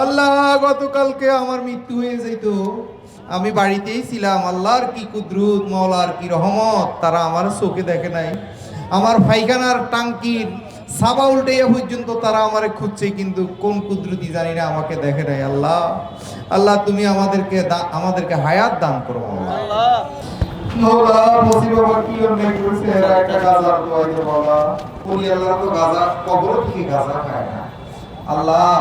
আল্লাহ, গতকালকে আমার মৃত্যু হয়ে যেত। আমি বাড়িতেই ছিলাম, আল্লাহর কি কুদরত মৌলার কি রহমত, তারা আমার চোখে দেখে নাই। আমার পায়খানার টাঙ্কির সাবা উল্টাইয়া পর্যন্ত তারা আমারে খুঁজছে, কিন্তু কোন কুদরতি জানি না, আমাকে দেখে নাই। আল্লাহ আল্লাহ, তুমি আমাদেরকে আমাদেরকে হায়াত দান করো আল্লাহ আল্লাহ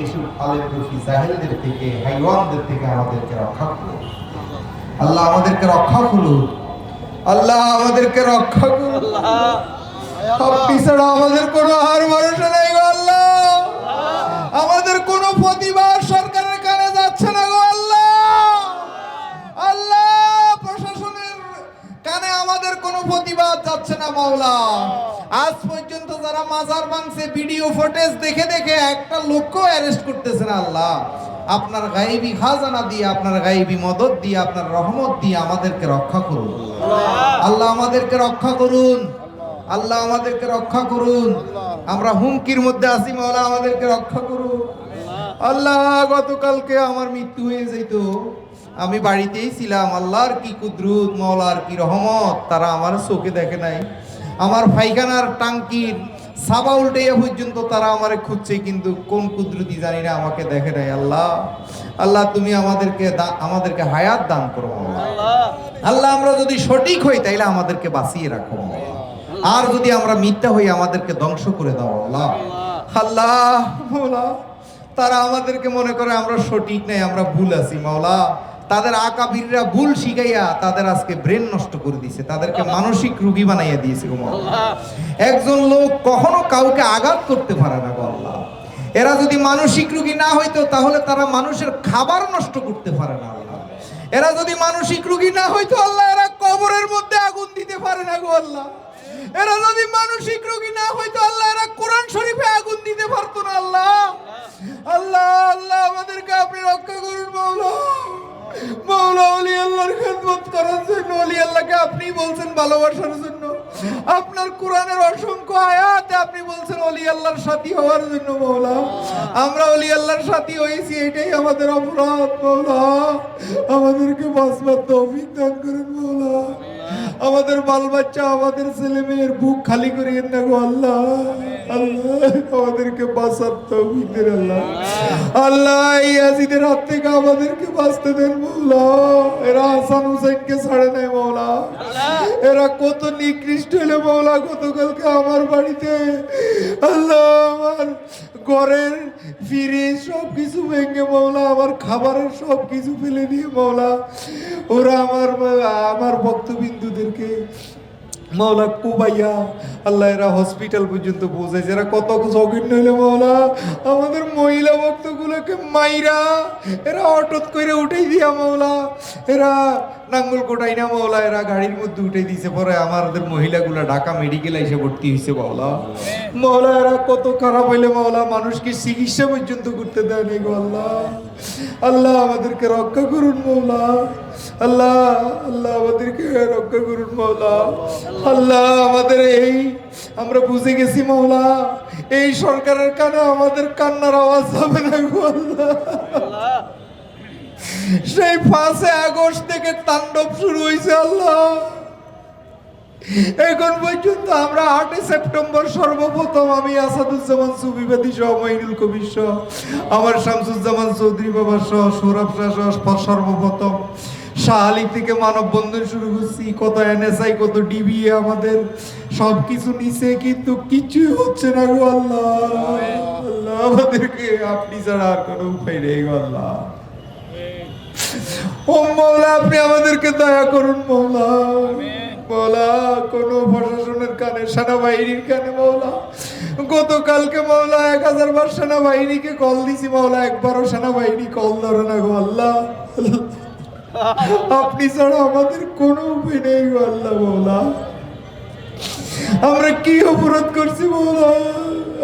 এসব আলেম দুফি জাহেলদের থেকে হাইওয়ানদের থেকে আমাদেরকে রক্ষা করুন। আল্লাহ আমাদেরকে রক্ষা করুন। আল্লাহ আমাদেরকে রক্ষা করুন। সব ছাড়া আমাদের কোনো আর ভরসা নেই আল্লাহ আমাদের কোনো প্রতিবাদ সরকারের কানে যাচ্ছে না গো আল্লাহ আল্লাহ প্রশাসনের কানে আমাদের কোনো যাচ্ছে না মাওলা? আজ পর্যন্ত যারা মাজার ভাঙছে ভিডিও ফুটেজ দেখে দেখে একটা লোকও অ্যারেস্ট করতেছে না আল্লাহ। আপনার গাইবি খাজানা দিয়ে, আপনার গাইবি মদত দিয়ে, আপনার রহমত দিয়ে আমাদেরকে রক্ষা করুন। আল্লাহ আমাদেরকে রক্ষা করুন। আল্লাহ আমাদেরকে রক্ষা করুন। আমরা হুমকির মধ্যে আছি, মাওলা আমাদেরকে রক্ষা করুন। আল্লাহ, গতকালকে আমার মৃত্যু হয়ে যেত আমি বাড়িতেই ছিলাম, আল্লাহর কি কুদরত মৌলার কি রহমত, তারা আমার চোখে দেখে নাই। আমার পায়খানার টাঙ্কির সাবা উল্টাইয়া পর্যন্ত তারা আমারে খুঁজছে, কিন্তু কোন কুদরতি জানি না আমাকে দেখে নাই, আল্লাহ। আল্লাহ, তুমি আমাদেরকে আমাদেরকে হায়াত দান করো। আল্লাহ, আমরা যদি সঠিক হই, তাইলে আমাদেরকে বাঁচিয়ে রাখো আর যদি আমরা মিথ্যা হই, আমাদেরকে ধ্বংস করে দাও, আল্লাহ। আল্লাহ তারা আমাদেরকে মনে করে আমরা সঠিক নাই, আমরা ভুল আছি, মাওলা। তাদের আকাবিররা ভুল শিখাইয়া তাদের আজকে ব্রেন নষ্ট করে দিয়েছে তাদেরকে মানসিক রুগী বানাইয়া দিয়েছে একজন লোক কখনো কাউকে আঘাত করতে পারে না গো আল্লাহ। এরা যদি মানসিক রুগী না হইতো তাহলে তারা মানুষের খাবার নষ্ট করতে পারে না আল্লাহ। এরা যদি মানসিক রুগী না হইতো আল্লাহ এরা কবরের মধ্যে আগুন দিতে পারে না গো আল্লাহ। এরা যদি মানসিক রোগী না হইতো আল্লাহ এরা কোরআন শরীফে আগুন দিতে পারতো না আল্লাহ। আল্লাহ আল্লাহ আমাদেরকে আপনি রক্ষা করুন মৌলা। অলি আল্লাহর করার জন্য আপনি বলছেন ভালোবাসার জন্য। আপনার অসংখ্য আয়াতে আপনি বলছেন অলি হওয়ার জন্য আমরা অলি আল্লাহর হয়েছি, এটাই আমাদের অপরাধ আমাদেরকে বাঁচবার তৌফিক করেন, মৌলা। আমাদের বাল বাচ্চা আমাদের ছেলে মেয়ের বুক খালি করিয়ে গো আল্লাহ আল্লাহ, আমাদেরকে বাঁচার আল্লাহ। আল্লাহ, এই হাত থেকে আমাদেরকে দেন এরা হাসান হুসেনকে ছাড়ে এরা কত নিকৃষ্ট হলে গতকালকে আমার বাড়িতে। আল্লাহ, আমার ঘরের ফিরে সব কিছু ভেঙে মৌলা আমার খাবারের সব কিছু ফেলে দিয়ে মৌলা ওরা আমার আমার ভক্তবিন্দুদেরকে মাওলা কুবাইয়া, আল্লাহ এরা হসপিটাল পর্যন্ত পৌঁছাইছে। এরা কত জঘন্য হইলে মাওলা। আমাদের মহিলা ভক্তগুলোকে মাইরা এরা অটোত করে উঠাই দিয়া মাওলা। এরা নাঙ্গল কোটাই না মাওলা এরা গাড়ির মধ্যে উঠে দিয়েছে পরে আমাদের মহিলাগুলা ঢাকা মেডিকেল এসে ভর্তি হয়েছে মাওলা। মাওলা, এরা কত খারাপ হইলে মাওলা, মানুষকে চিকিৎসা পর্যন্ত করতে দেয় নাই গো আল্লাহ। আল্লাহ আমাদেরকে রক্ষা করুন মৌলা আল্লাহ আল্লাহ আমাদেরকে রক্ষা করুন মৌলা আল্লাহ আমাদের এই, আমরা বুঝে গেছি মৌলা এই সরকারের কানে আমাদের কান্নার আওয়াজ হবে না গো আল্লাহ। সেই পাঁচে আগস্ট থেকে তাণ্ডব শুরু হয়েছে আল্লাহ। এখন পর্যন্ত আমরা আটই সেপ্টেম্বর সর্বপ্রথম আমি আসাদুজ্জামান সুবিবাদী সহ মহিনুল কবির সহ, আমার শামসুজ্জামান চৌধুরী বাবা সহ, সৌরভ শাহ সহ সর্বপ্রথম শাহালি থেকে মানববন্ধন শুরু করছি। কত এনএসআই, কত ডিবি আমাদের সব কিছু নিছে কিন্তু কিছুই হচ্ছে না গো, আল্লাহ। আল্লাহ, আমাদেরকে আপনি ছাড়া আর কোনো উপায় নেই গো, আল্লাহ। ও মৌলা আপনি আমাদেরকে দয়া করুন মৌলা। মৌলা কোন প্রশাসনের কানে সেনাবাহিনীর কানে মৌলা। গতকালকে মৌলা এক হাজার বার সেনাবাহিনীকে কল দিছি মৌলা একবারও সেনাবাহিনী কল ধরে না গো আল্লাহ। আপনি ছাড়া আমাদের কোনো উপায় নেই গো আল্লাহ মৌলা। আমরা কি অপরাধ করছি মৌলা?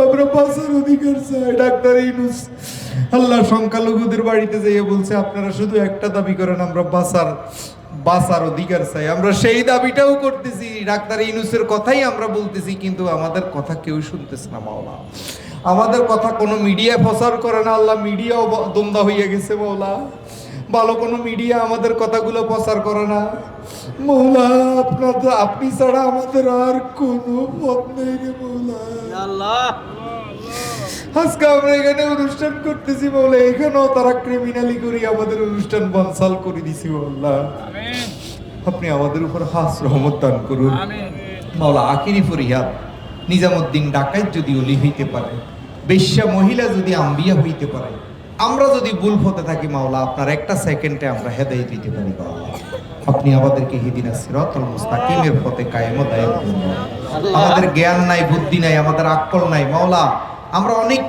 আমরা বাঁচার অধিকার চাই ডাক্তার ইনুস আল্লাহ সংখ্যালঘুদের বাড়িতে যাইয়ে বলছে, আপনারা শুধু একটা দাবি করেন, আমরা বাঁচার বাঁচার অধিকার চাই। আমরা সেই দাবিটাও করতেছি। ডাক্তার ইনুসের কথাই আমরা বলতেছি, কিন্তু আমাদের কথা কেউ শুনতেছে না, মাওলা। আমাদের কথা কোনো মিডিয়া প্রচার করে না, আল্লাহ মিডিয়াও দমদা হইয়া গেছে মৌলা ভালো কোনো মিডিয়া আমাদের কথাগুলো প্রচার করে না। মৌলা আপনার আপনি ছাড়া আমাদের আর কোনো পথ নেই রে মৌলা আল্লাহ। আজকে আমরা এখানে অনুষ্ঠান করতেছি বলে এখানেও তারা ক্রিমিনালি করি আমাদের অনুষ্ঠান বনসাল করে দিছি আল্লাহ আপনি আমাদের উপর হাস রহমত দান করুন। মাওলা আখিরি ফরিয়াদ নিজামুদ্দিন ডাকাত যদি অলি হইতে পারে বেশ্যা মহিলা যদি আম্বিয়া হইতে পারে আমরা যদি ভুল পথে থাকি মাওলা আপনার একটা সেকেন্ডে আমরা হেদায়েত দিতে পারি আপনি আমাদেরকে হিদিনা সিরাতুল মুস্তাকিমের পথে কায়েম আমাদের জ্ঞান নাই বুদ্ধি নাই আমাদের আকল নাই। মাওলা আমরা অনেক